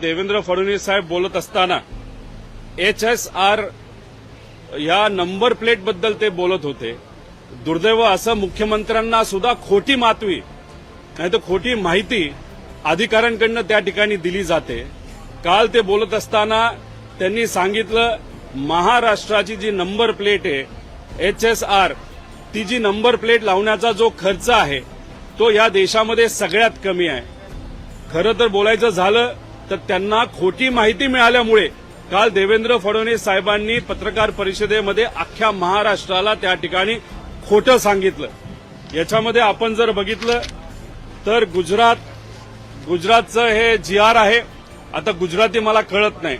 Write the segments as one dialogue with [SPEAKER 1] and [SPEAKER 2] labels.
[SPEAKER 1] देवेंद्र फडणवीस साहेब बोलत असताना एच एस आर या नंबर प्लेटबद्दल ते बोलत होते. दुर्दैव असं मुख्यमंत्र्यांना सुद्धा खोटी मातवी नाही तर खोटी माहिती अधिकाऱ्यांकडनं त्या ठिकाणी दिली जाते. काल ते बोलत असताना त्यांनी सांगितलं महाराष्ट्राची जी नंबर प्लेट आहे एच एस आर ती जी नंबर प्लेट लावण्याचा जो खर्च आहे तो या देशामध्ये सगळ्यात कमी आहे. खरं तर बोलायचं झालं तर त्यांना खोटी माहिती मिळाल्यामुळे काल देवेंद्र फडणवीस साहेबांनी पत्रकार परिषदेमध्ये अख्ख्या महाराष्ट्राला त्या ठिकाणी खोटं सांगितलं. याच्यामध्ये आपण जर बघितलं तर गुजरात गुजरातचं हे जी आर आहे आता गुजराती मला कळत नाही.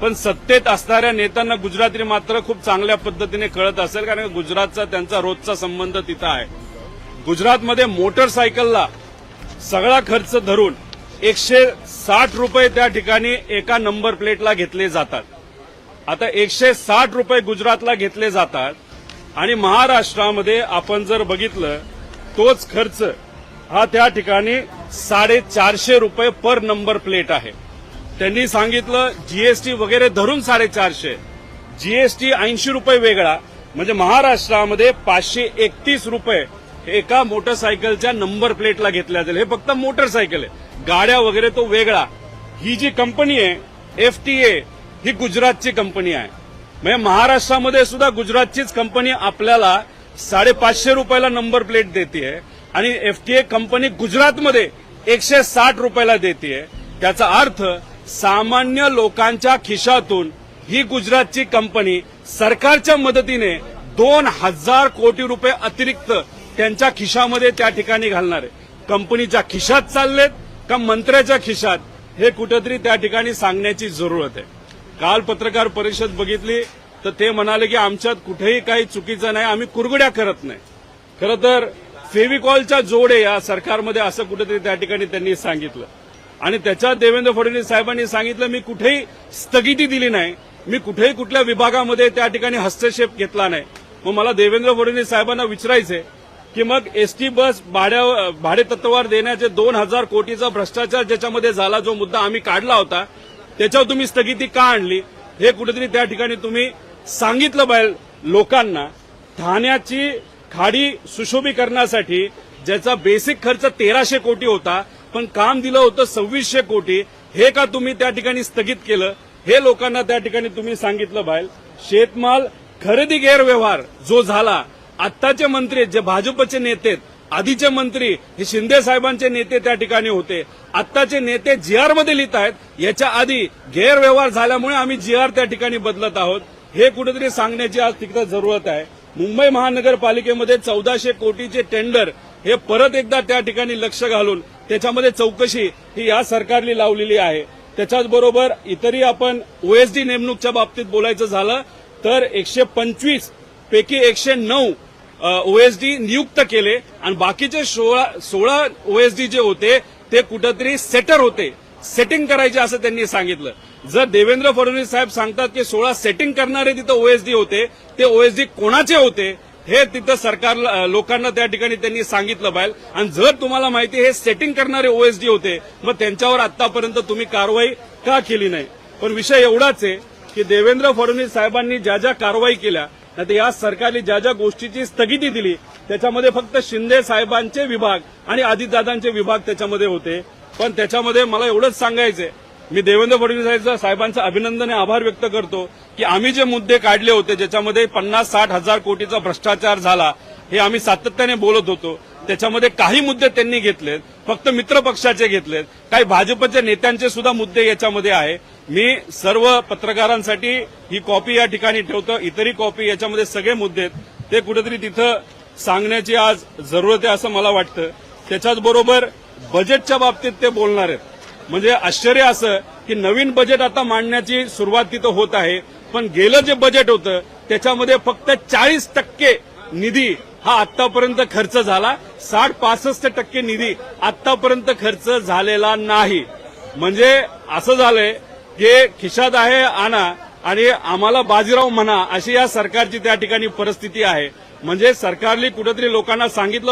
[SPEAKER 1] पण सत्तेत असणाऱ्या नेत्यांना गुजराती मात्र खूप चांगल्या पद्धतीने कळत असेल कारण गुजरातचा त्यांचा रोजचा संबंध तिथं आहे. गुजरातमध्ये मोटरसायकलला सगळा खर्च धरून एकशे साठ रुपये त्या ठिकाणी एका नंबर प्लेटला घेतले जातात. आता एकशे साठ रुपये गुजरातला घेतले जातात आणि महाराष्ट्रामध्ये आपण जर बघितलं तोच खर्च हा त्या ठिकाणी साडेचारशे रुपये पर नंबर प्लेट आहे. त्यांनी सांगितलं जीएसटी वगैरे धरून साडेचारशे जीएसटी ऐंशी रुपये वेगळा म्हणजे महाराष्ट्रामध्ये पाचशे एकतीस रुपये एका मोटरसायकलच्या नंबर प्लेटला घेतल्या जाईल. हे फक्त मोटरसायकल आहे. गाड्या वगैरे तो वेगळा. ही जी कंपनी आहे एफ टी ए ही गुजरातची कंपनी आहे. म्हणजे महाराष्ट्रामध्ये सुद्धा गुजरातचीच कंपनी आपल्याला साडेपाचशे रुपयाला नंबर प्लेट देते आणि एफटीए कंपनी गुजरातमध्ये एकशे साठ रुपयाला देते त्याचा अर्थ सामान्य लोकांच्या खिशातून ही गुजरातची कंपनी सरकारच्या मदतीने दोन हजार कोटी रुपये अतिरिक्त त्यांच्या खिशामध्ये त्या ठिकाणी घालणार आहे. कंपनीच्या खिशात चाललेत का मंत्र्याच्या खिशात? हे कुठेतरी त्या ठिकाणी सांगण्याची जरूरत आहे. काल पत्रकार परिषद बघितली तर ते म्हणाले की आमच्यात कुठेही काही चुकीचं नाही आम्ही कुरगड्या करत नाही. खरं तर फेविकॉलच्या जोडे या सरकारमध्ये असं कुठेतरी त्या ठिकाणी त्यांनी सांगितलं. आणि त्याच्यात देवेंद्र फडणवीस साहेबांनी सांगितलं मी कुठेही स्थगिती दिली नाही मी कुठेही कुठल्या विभागामध्ये त्या ठिकाणी हस्तक्षेप घेतला नाही. मग मला देवेंद्र फडणवीस साहेबांना विचारायचंय की मग एसटी बस भाड्या भाडे तत्वावर देण्याचे दोन हजार कोटीचा भ्रष्टाचार ज्याच्यामध्ये झाला जो मुद्दा आम्ही काढला होता त्याच्यावर तुम्ही स्थगिती का आणली? हे कुठेतरी त्या ठिकाणी तुम्ही सांगितलं पाहिजे लोकांना. ठाण्याची खाडी सुशोभीकरणासाठी ज्याचा बेसिक खर्च तेराशे कोटी होता पण काम दिलं होतं सव्वीसशे कोटी हे का तुम्ही त्या ठिकाणी स्थगित केलं? हे लोकांना त्या ठिकाणी तुम्ही सांगितलं पाहिजे शेतमाल खरेदी गैरव्यवहार जो झाला आत्ताचे मंत्री जे भाजपचे नेते आहेत, आधीचे मंत्री हे शिंदे साहेबांचे नेते त्या ठिकाणी होते. आत्ताचे नेते जी आरमध्ये लिहित आहेत याच्या आधी गैरव्यवहार झाल्यामुळे आम्ही जी आर त्या ठिकाणी बदलत आहोत. हे कुठेतरी सांगण्याची आज तिकडे जरूरत आहे. मुंबई महानगरपालिकेमध्ये चौदाशे कोटीचे टेंडर हे परत एकदा त्या ठिकाणी लक्ष घालून त्याच्यामध्ये चौकशी ही या सरकारने लावलेली आहे. त्याच्याचबरोबर इतरही आपण ओएसडी नेमणूकच्या बाबतीत बोलायचं झालं तर एकशे पंचवीस पैकी एकशे नऊ ओएसडी नियुक्त केले आणि बाकीचे सोळा सोळा ओएसडी जे होते ते कुठंतरी सेटर होते. सेटिंग करायचे असं त्यांनी सांगितलं. जर देवेंद्र फडणवीस साहेब सांगतात की सोळा सेटिंग करणारे तिथं ओएसडी होते ते ओएसडी कोणाचे होते हे तिथं सरकार लोकांना त्या ठिकाणी त्यांनी सांगितलं पाहिजे आणि जर तुम्हाला माहिती आहे, हे सेटिंग करणारे ओएसडी होते मग त्यांच्यावर आतापर्यंत तुम्ही कारवाई का केली नाही? पण विषय एवढाच आहे की देवेंद्र फडणवीस साहेबांनी ज्या ज्या कारवाई केल्या नाही या सरकारने ज्या ज्या गोष्टीची स्थगिती दिली त्याच्यामध्ये फक्त शिंदे साहेबांचे विभाग आणि अजितदादांचे विभाग त्याच्यामध्ये होते. पण त्याच्यामध्ये मला एवढंच सांगायचंय मी देवेंद्र फडणवीस साहेबांचं अभिनंदन आणि आभार व्यक्त करतो की आम्ही जे मुद्दे काढले होते ज्याच्यामध्ये पन्नास साठ हजार कोटीचा भ्रष्टाचार झाला हे आम्ही सातत्याने बोलत होतो. त्याच्यामध्ये काही मुद्दे त्यांनी घेतलेत फक्त मित्र पक्षाचे घेतलेत. काही भाजपच्या नेत्यांचे सुद्धा मुद्दे याच्यामध्ये आहे. मी सर्व पत्रकारांसाठी ही कॉपी या ठिकाणी ठेवतो. इतरही कॉपी याच्यामध्ये सगळे मुद्दे आहेत. ते कुठेतरी तिथं सांगण्याची आज जरूरत आहे असं मला वाटतं. त्याच्याच बरोबर बजेटच्या बाबतीत ते बोलणार आहेत. म्हणजे आश्चर्य असं की नवीन बजेट आता मांडण्याची सुरुवात तिथं होत आहे. पण गेलं जे बजेट होतं त्याच्यामध्ये फक्त चाळीस टक्के निधी हा आतापर्यंत खर्च झाला. साठ पासष्ट टक्के निधी आतापर्यंत खर्च झालेला नाही. म्हणजे असं झालंय हे खिशात आहे आणा. आणि आम्हाला बाजीराव म्हणा अशी या सरकारची त्या ठिकाणी परिस्थिती आहे. म्हणजे सरकारने कुठेतरी लोकांना सांगितलं